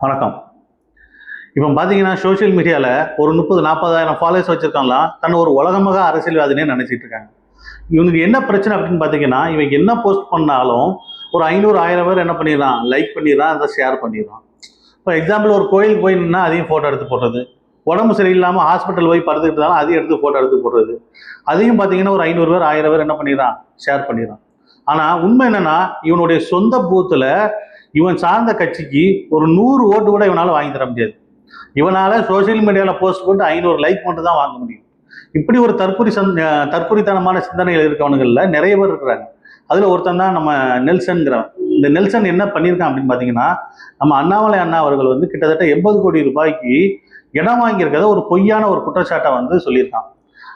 வணக்கம். இப்போ பார்த்தீங்கன்னா சோஷியல் மீடியாவில் ஒரு முப்பது நாற்பதாயிரம் ஃபாலோவர்ஸ் வச்சுருக்காங்களாம் தன்னை ஒரு உலகமாக அரசியல்வாதினே நினச்சிட்டு இருக்காங்க. இவனுக்கு என்ன பிரச்சனை அப்படின்னு பார்த்தீங்கன்னா இவன் என்ன போஸ்ட் பண்ணாலும் ஒரு ஐநூறு ஆயிரம் பேர் என்ன பண்ணிடுறான்? லைக் பண்ணிடுறான் அதை ஷேர் பண்ணிடுறான். இப்போ எக்ஸாம்பிள் ஒரு கோயிலுக்கு போய் நின்னா அதையும் ஃபோட்டோ எடுத்து போடுறது. உடம்பு சரியில்லாமல் ஹாஸ்பிட்டல் போய் படுத்துக்கிட்டாலும் அதையும் எடுத்து ஃபோட்டோ எடுத்து போடுறது. அதையும் பார்த்தீங்கன்னா ஒரு ஐநூறு பேர் ஆயிரம் பேர் என்ன பண்ணிடுறான்? ஷேர் பண்ணிடுறான். ஆனால் உண்மை என்னென்னா இவனுடைய சொந்த பூத்தில் இவன் சார்ந்த கட்சிக்கு ஒரு நூறு ஓட்டு கூட இவனால் வாங்கி தர முடியாது. இவனால் சோஷியல் மீடியாவில் போஸ்ட் போட்டு ஐநூறு லைக் மட்டும் தான் வாங்க முடியும். இப்படி ஒரு தற்கொலை சந் அஹ் தற்கொலைத்தனமான சிந்தனைகள் இருக்கவனுங்களில் நிறைய பேர் இருக்கிறாங்க. அதில் ஒருத்தன் தான் நம்ம நெல்சன்கிறவன். இந்த நெல்சன் என்ன பண்ணியிருக்கான் அப்படின்னு பார்த்தீங்கன்னா நம்ம அண்ணாமலை அண்ணா அவர்கள் வந்து கிட்டத்தட்ட எண்பது கோடி ரூபாய்க்கு இடம் வாங்கியிருக்கிறத ஒரு பொய்யான ஒரு குற்றச்சாட்டை வந்து சொல்லியிருக்கான்.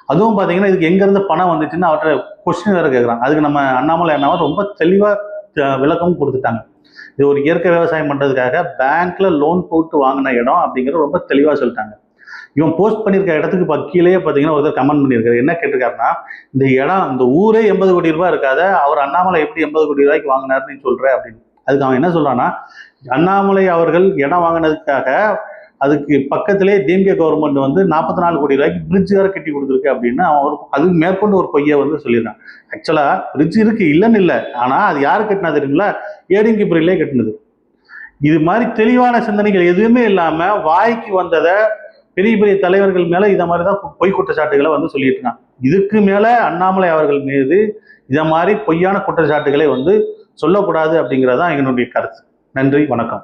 அதுவும் பார்த்தீங்கன்னா இதுக்கு எங்கேருந்து பணம் வந்துச்சுன்னு அவர்கிட்ட கொஸ்டின் வேறு கேட்குறாங்க அதுக்கு நம்ம அண்ணாமலை அண்ணாவை ரொம்ப தெளிவாக விளக்கமும் கொடுத்துட்டாங்க. இது ஒரு இயற்கை விவசாயம் பண்ணுறதுக்காக பேங்க்ல லோன் போட்டு வாங்கின இடம் அப்படிங்கிறது ரொம்ப தெளிவாக சொல்லிட்டாங்க. இவன் போஸ்ட் பண்ணியிருக்க இடத்துக்கு பக்கீலேயே பார்த்தீங்கன்னா ஒருத்தர் கமெண்ட் பண்ணியிருக்காரு. என்ன கேட்டிருக்காருன்னா இந்த இடம் இந்த ஊரே எண்பது கோடி ரூபாய் இருக்காத அவர் அண்ணாமலை எப்படி எண்பது கோடி ரூபாய்க்கு வாங்கினாருன்னு நீ அப்படின்னு. அதுக்கு அவன் என்ன சொல்கிறான்னா அண்ணாமலை அவர்கள் இடம் வாங்கினதுக்காக அதுக்கு பக்கத்திலே டிஎம்கே கவர்மெண்ட் வந்து நாற்பத்தி நாலு கோடி ரூபாய்க்கு பிரிட்ஜ் வேற கட்டி கொடுத்துருக்கு அப்படின்னு அவன் ஒரு அது மேற்கொண்டு ஒரு பொய்யை வந்து சொல்லிடுறான். ஆக்சுவலா பிரிட்ஜ் இருக்கு இல்லைன்னு இல்லை. ஆனா அது யாரு கட்டினா தெரியுங்களா ஏடிங்கி பிரிலே கட்டினது. இது மாதிரி தெளிவான சிந்தனைகள் எதுவுமே இல்லாமல் வாய்க்கு வந்ததை பெரிய பெரிய தலைவர்கள் மேலே இதை மாதிரி தான் பொய் குற்றச்சாட்டுகளை வந்து சொல்லிட்டு இருக்காங்க இதுக்கு மேலே அண்ணாமலை அவர்கள் மீது இதை மாதிரி பொய்யான குற்றச்சாட்டுகளை வந்து சொல்லக்கூடாது அப்படிங்கிறதான் எங்களுடைய கருத்து. நன்றி வணக்கம்.